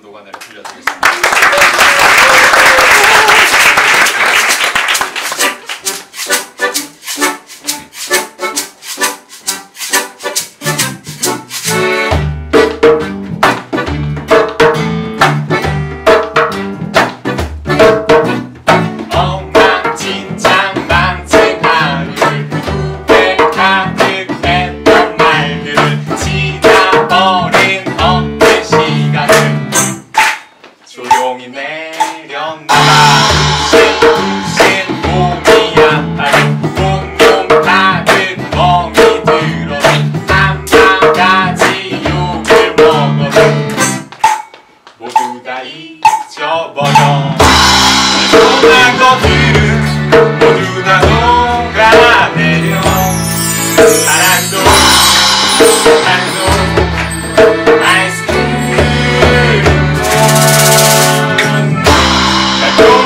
노관을 들려드리겠습니다. 종이 내려놔.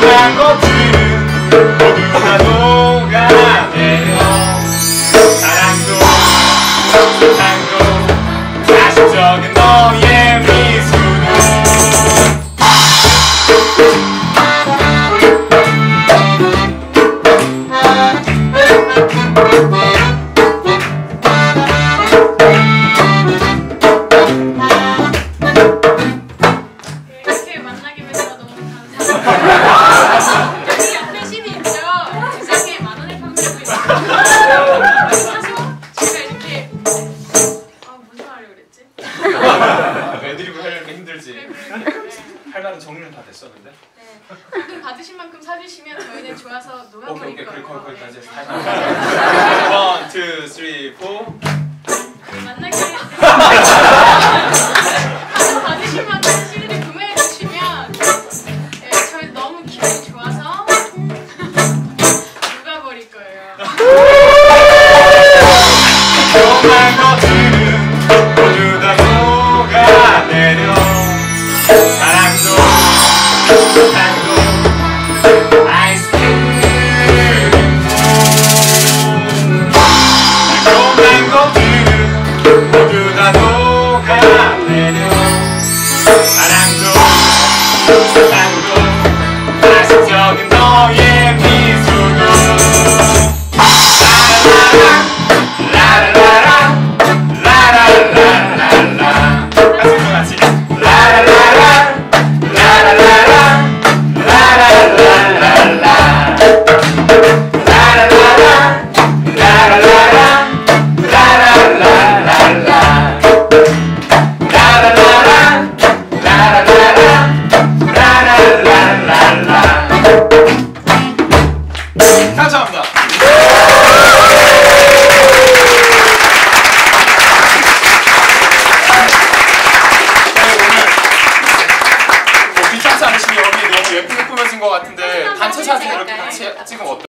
모든 것들은 모두 다 녹아내요 사랑도 사랑도 아쉽적인 너의 힘들지. 네, 네. 할 말은 정리는 다 됐어, 근데? 네. 받으신 만큼 사주시면 저희는 좋아서 놀아드릴 거예요. 오케이, 오케이. 거기까지. 네. 맹고들 모두 다 녹아내려 사랑도 투샷이니까 지금 어때?